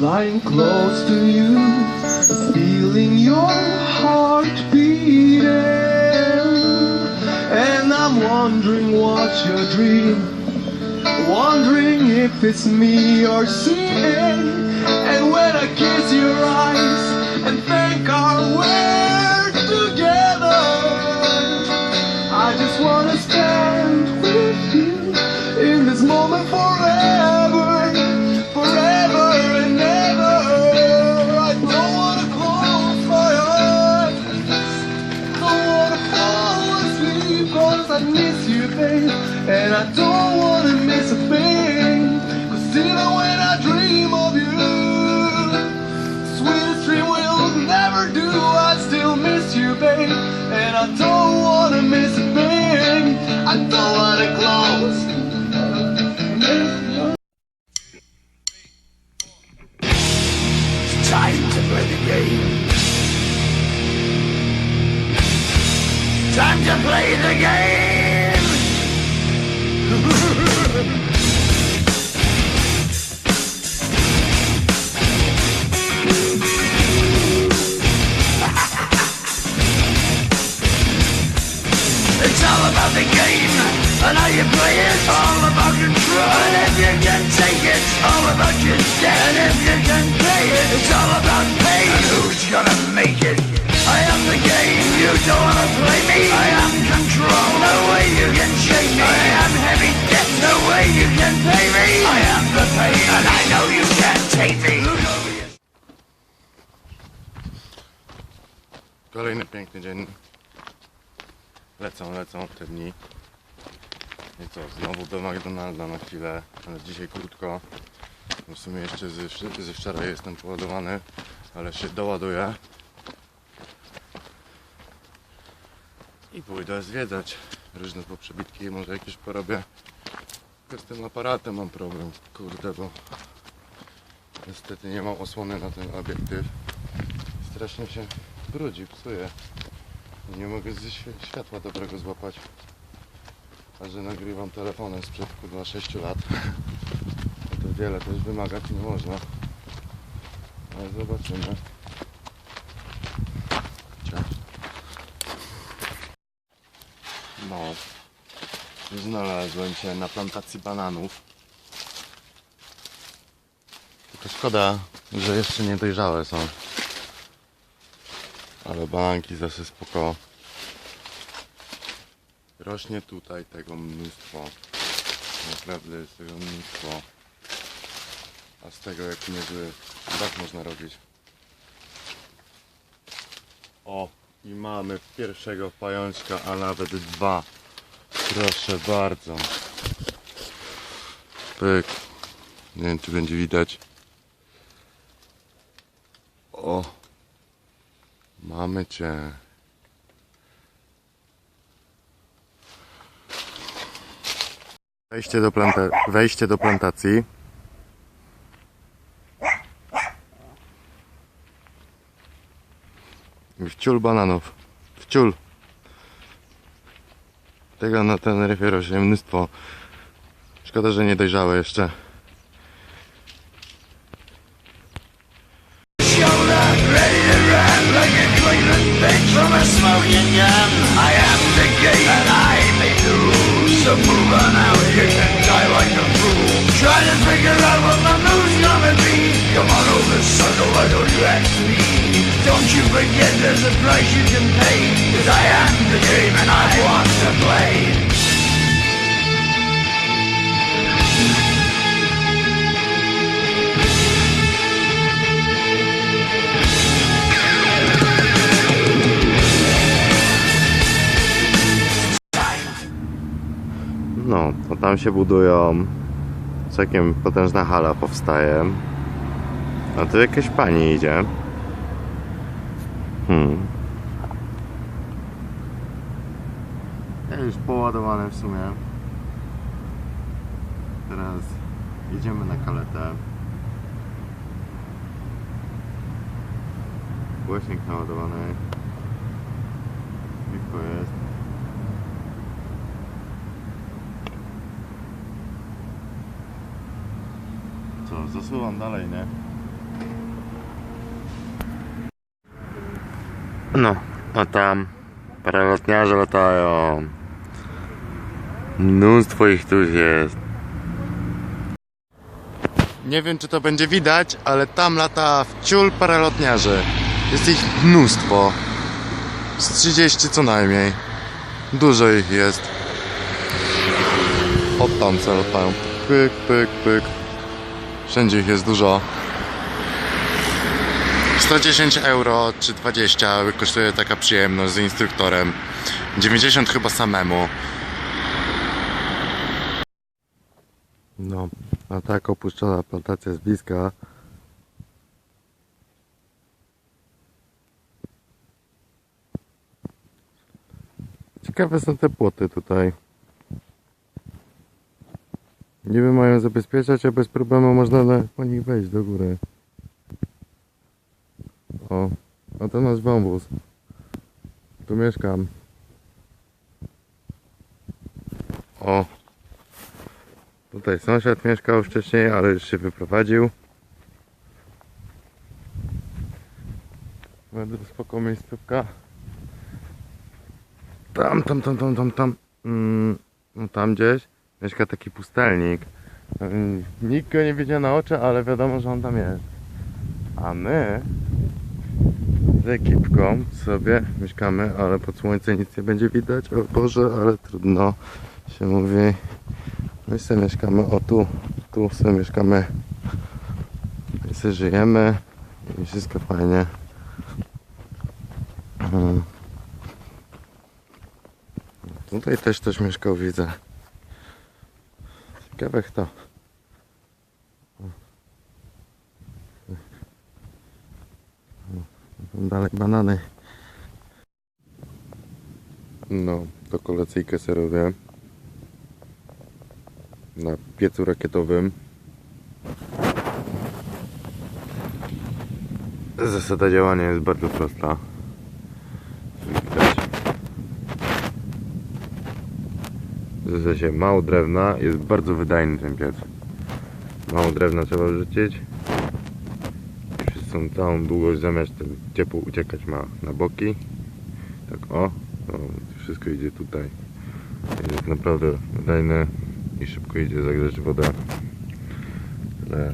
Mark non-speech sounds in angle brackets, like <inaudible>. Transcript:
lying close to you, feeling your heart beating. And I'm wondering what's your dream, wondering if it's me you're seeing. And when I kiss your eyes and think our we're miss you, babe, and I don't wanna miss a thing. 'Cause even when I dream of you, sweetest dream will never do. I still miss you, babe, and I don't wanna miss a thing. It's all about the game and how you play it. All about control. And if you can take it, all about your debt. And if you can pay it, it's all about pay. And who's gonna make it? I am the game. You don't wanna play me. I am control. No way you can shake me. I am heavy debt. No way you can pay me. I am the pain, and I know you can't take me. Kolejny piękny dzień. Lecą, lecą te dni. I co, znowu do McDonalda na chwilę, ale dzisiaj krótko. Bo w sumie jeszcze ze, ze wczoraj jestem poładowany, ale się doładuję. I pójdę zwiedzać różne poprzebitki, może jakieś porobię. Z tym aparatem mam problem, kurde, bo niestety nie mam osłony na ten obiektyw. Strasznie się brudzi, psuje. Nie mogę świe- światła dobrego złapać. A że nagrywam telefonem sprzed kurwa 6 lat, <laughs> to wiele też wymagać nie można. Ale zobaczymy. No. Znalazłem się na plantacji bananów. Tylko szkoda, że jeszcze nie dojrzałe są. Ale banki zasy spoko. Rośnie tutaj tego mnóstwo. Naprawdę jest tego mnóstwo. A z tego jaki niezły dach można robić. O, i mamy pierwszego pajączka, a nawet dwa. Proszę bardzo. Pyk. Nie wiem czy będzie widać. O. Mamy cię. Wejście do, planta wejście do plantacji. Wciul bananów. Wciul. Tego na Teneryfie rośnie mnóstwo. Szkoda, że nie dojrzałe jeszcze. Cleveland from a smoking gun. I am the game and I may lose. So move on out, you can die like a fool. Try to figure out what my move's gonna be. Come on over, sucker, why don't you ask me? Don't you forget there's a price you can pay. Cause I am the game and I want to play. To tam się budują. Całkiem potężna hala powstaje. A tu jakaś pani idzie. Hmm. Już poładowane w sumie. Teraz jedziemy na kaletę. Głośnik naładowany. Piwko jest. zasuwam dalej, nie? No, a tam prelotniarze latają. Mnóstwo ich tu jest. Nie wiem, czy to będzie widać, ale tam lata w ciul paralotniarzy. Jest ich mnóstwo. Z 30 co najmniej. Dużo ich jest. Od tam co latają. Pyk, pyk, pyk. Wszędzie ich jest dużo. 110 euro czy 20 kosztuje taka przyjemność z instruktorem. 90 chyba samemu. No, a tak opuszczona plantacja z bliska. Ciekawe są te płoty tutaj. Niby mają zabezpieczać, a bez problemu można na, po nich wejść do góry. O, a to nasz wąwóz. Tu mieszkam. O. Tutaj sąsiad mieszkał wcześniej, ale już się wyprowadził. Będę spoko miejscówka. Tam, tam, tam, tam, tam, tam. Mm, no tam gdzieś mieszka taki pustelnik. Mm, Nikt go nie widzi na oczy, ale wiadomo, że on tam jest. A my z ekipką sobie mieszkamy, ale pod słońce nic nie będzie widać. O Boże, ale trudno się mówi. My sobie mieszkamy, o tu, tu sobie mieszkamy. I sobie żyjemy i wszystko fajnie. Mm. Tutaj też ktoś mieszkał, widzę. Ciekawe kto. Tam dalej banany. No, to kolacyjkę sobie robię. Na piecu rakietowym. Zasada działania jest bardzo prosta. Widać. W sensie mało drewna, jest bardzo wydajny ten piec. Mało drewna trzeba wrzucić. Przez tą całą długość zamiast ten ciepło uciekać ma na boki. Tak o, no, wszystko idzie tutaj. Jest naprawdę wydajne i szybko idzie zagrzeć. Tyle